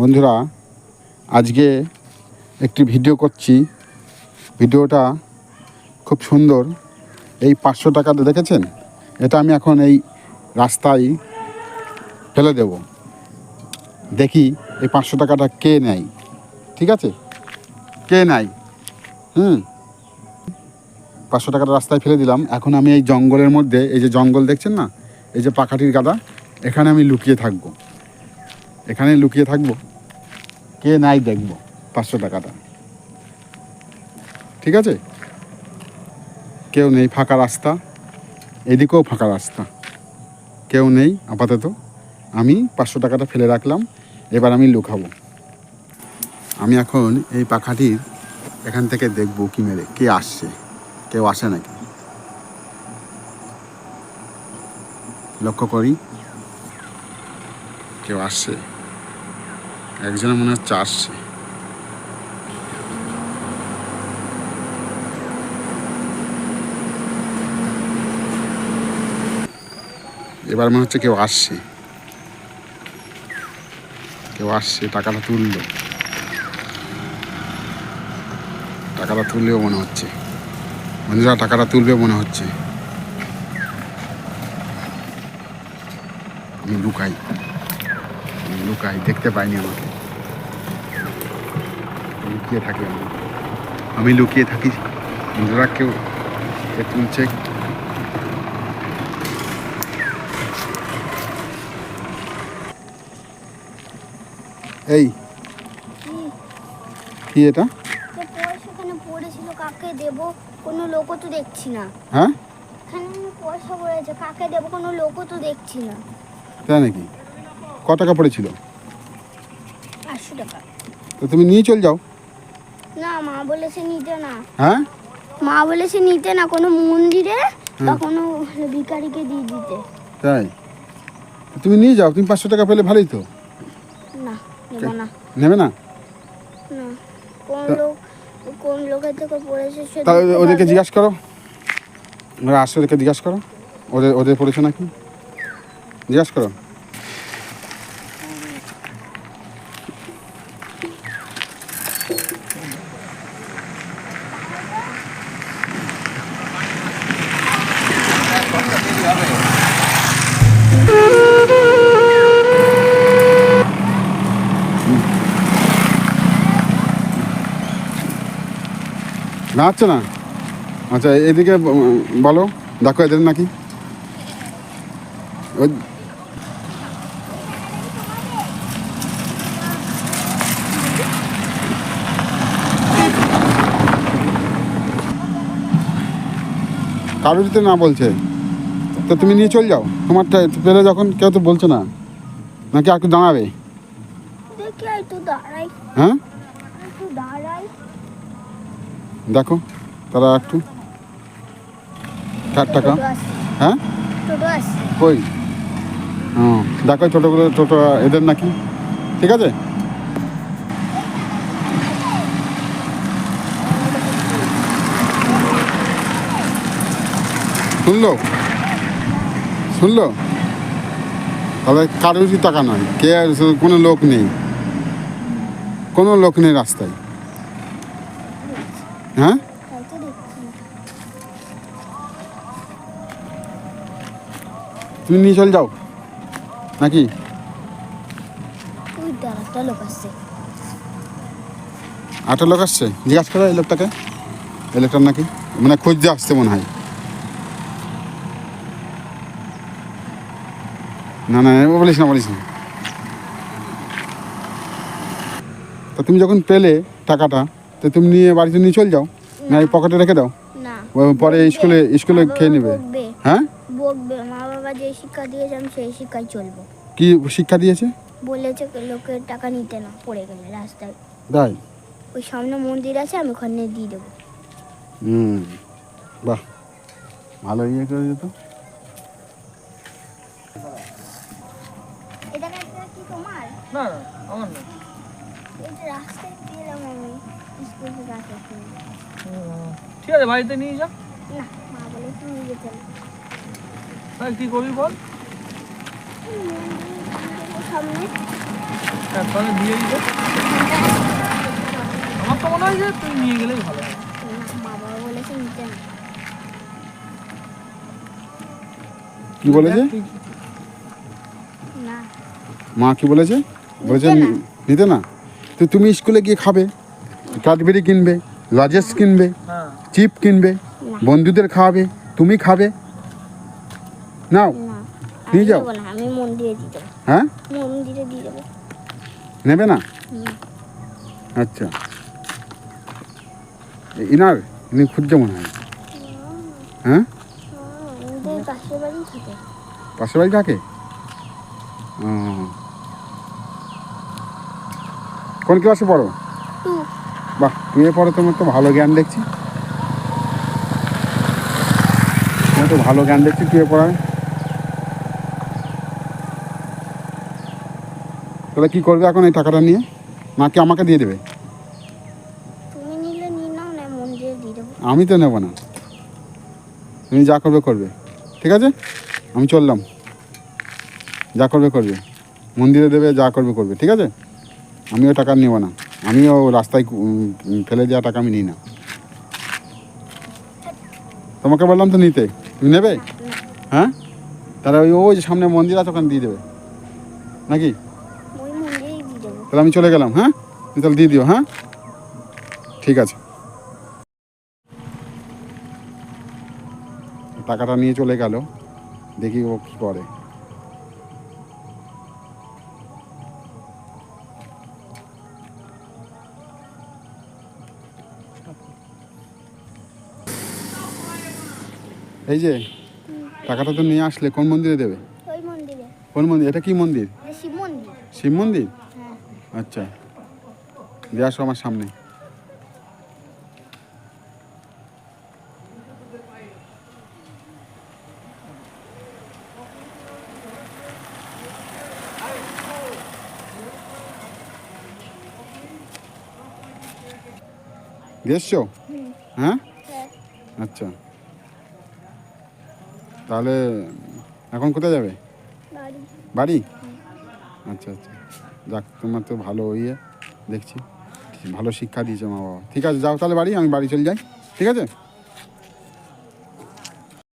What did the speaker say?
বন্ধুরা, আজকে একটি ভিডিও করছি। ভিডিওটা খুব সুন্দর। এই পাঁচশো টাকাটা দেখেছেন? এটা আমি এখন এই রাস্তায় ফেলে দেব। দেখি এই পাঁচশো টাকাটা কে নেয়? ঠিক আছে? কে নেয়? হুম। পাঁচশো টাকাটা রাস্তায় ফেলে দিলাম। এখন আমি এই জঙ্গলের মধ্যে, এই যে জঙ্গল দেখছেন না? এই যে পাখাটির গাদা, এখানে আমি লুকিয়ে থাকব। এখানে লুকিয়ে থাকব? কে নাই দেখব পাঁচশো টাকাটা। ঠিক আছে? কেউ নেই ফাঁকা রাস্তা, এদিকেও ফাঁকা রাস্তা। কেউ নেই আপাতত। আমি পাঁচশো টাকাটা ফেলে রাখলাম, এবার আমি লুকাবো। আমি এখন এই পাখাটির এখান থেকে দেখব কি মেরে, কে আসছে, কেউ আসে নাকি? লক্ষ্য করি, কেউ আসছে। একজনের মনে হচ্ছে আসছে এবার মনে হচ্ছে কেউ আসছে। কেউ আসছে, টাকাটা তুললো। টাকাটা তুললেও মনে হচ্ছে। বন্ধুরা, টাকাটা তুলবে মনে হচ্ছে। আমি লুকাই। লুকাই, দেখতে পাইনি আমাকে। লুকিয়ে থাকি আমি। আমি লুকিয়ে থাকি বন্ধুরা কেউ তুলছে। এই কি এটা? কাকে দেব? কোনো লোকও তো দেখছি না। হ্যাঁ? এখানে পয়সা পড়েছে কাকে দেব? কোনো লোকও তো দেখছি না। তাই নাকি? ক টাকা পড়েছিল? পাঁচশো টাকা। তো তুমি নিয়ে চল যাও। না মা বলেছে নিতে না। হ্যাঁ? মা বলেছে নিতে না কোনো মন্দিরে বা কোনো ভিকারিকে দিয়ে দিতে। তাই? তুমি নিয়ে যাও তুমি পাঁচশো টাকা পেলে ভালোই তো। না নেব না। নেবে না? না কোন লোক কোন লোকের থেকে পড়েছে তাহলে ওদেরকে। জিজ্ঞাসা করো। ওরা আসছে ওদেরকে জিজ্ঞাসা করো। ওদের ওদের পড়েছে নাকি? জিজ্ঞাসা করো। না হচ্ছে না? আচ্ছা এদিকে বলো দেখো এদের নাকি। ওই কারোর তো না বলছে তো তুমি নিয়ে চল যাও। তোমারটা পেলে যখন কেউ তো বলছে না। নাকি আর একটু দাঁড়াবে হ্যাঁ একটু দাঁড়াই দেখো তারা একটু ষাট টাকা। হ্যাঁ? কই? ও দেখো এই টোটোগুলো টোটো এদের নাকি? ঠিক আছে? শুনলো? শুনলো? তাহলে কারোরই টাকা নয়। কে আর কোনো লোক নেই। কোনো লোক নেই রাস্তায়। হ্যাঁ? তুমি নিয়ে চল যাও। নাকি? আটটা লোক আসছে। জিজ্ঞাসা করো এই লোকটাকে। এই লোকটার নাকি মানে খুঁজতে আসছে মনে হয়। না না, বলিস না বলিস না। তা তুমি যখন পেলে টাকাটা তো তুমি নিয়ে বাড়িতে নিয়ে চল যাও। না। এই পকেটে রেখে দাও। না। পরে স্কুলে স্কুলে খেয়ে নেবে। হ্যাঁ? বকবে। মা বাবা যে শিক্ষা দিয়েছে আমি সেই শিক্ষায় চলবো। কি শিক্ষা দিয়েছে? বলেছে লোকের টাকা নিতে না পড়ে গেলে রাস্তায়। তাই? ওই সামনে মন্দির আছে আমি ওখানে দিয়ে দেবো। হুম। বাহ। ভালো ইয়ে করে যেত এটা কি তোমার? না না আমার না। ঠিক আছে বাড়িতে নিয়ে যা। তাহলে কি করবি বল? হ্যাঁ, তাহলে দিয়ে দিতে আমার তো মনে হয় যে তুই নিয়ে গেলেই ভালো হয়। কি বলেছে? মা কি বলেছে? বলেছে নিতে না। তো তুমি স্কুলে গিয়ে খাবে ক্যাডবেরি কিনবে লজেস কিনবে হ্যাঁ। চিপ কিনবে বন্ধুদের খাওয়াবে তুমি খাবে। নাও নিয়ে যাও। হ্যাঁ? নেবে না? আচ্ছা। ইনার ইনি খুঁজছে মনে হয়। হ্যাঁ? হ্যাঁ, পাশের বাড়ি থাকে। পাশের বাড়ি থাকে? ও। কোন ক্লাসে পড়ো? বাহ তুমি পড়ো তোমার তো ভালো জ্ঞান দেখছি। তোমার তো ভালো জ্ঞান দেখছি তুই পড়ায় তাহলে কি করবে এখন এই টাকাটা নিয়ে? নাকি আমাকে দিয়ে দেবে। তুমি নিলে নিয়ে নাও না মন্দিরে দিয়ে দেবো। আমি তো নেব না। তুমি যা করবে করবে। ঠিক আছে? আমি চললাম। যা করবে করবে। মন্দিরে দেবে যা করবে করবে। ঠিক আছে? আমিও টাকা নেব না। আমিও রাস্তায় ফেলে দেওয়া টাকা আমি নিই না। তোমাকে বললাম তো নিতে। তুমি নেবে? হ্যাঁ? তাহলে ওই ওই যে সামনে মন্দির আছে ওখানে দিয়ে দেবে। নাকি? তাহলে আমি চলে গেলাম হ্যাঁ? তাহলে দিয়ে দিও হ্যাঁ? ঠিক আছে। টাকাটা নিয়ে চলে গেল। দেখি ও কী করে। এই যে টাকাটা তো নিয়ে আসলে কোন মন্দিরে দেবে? কোন মন্দির? এটা কি মন্দির? শিব মন্দির। হ্যাঁ। আচ্ছা। দিয়ে আসো আমার সামনে। দিয়ে হ্যাঁ? হ্যাঁ। আচ্ছা। তাহলে এখন কোথায় যাবে? বাড়ি। আচ্ছা আচ্ছা। যাক তোমার তো ভালো ইয়ে দেখছি। ভালো শিক্ষা দিয়েছে মা বাবা। ঠিক আছে যাও তাহলে বাড়ি আমি বাড়ি চলে যাই। ঠিক আছে?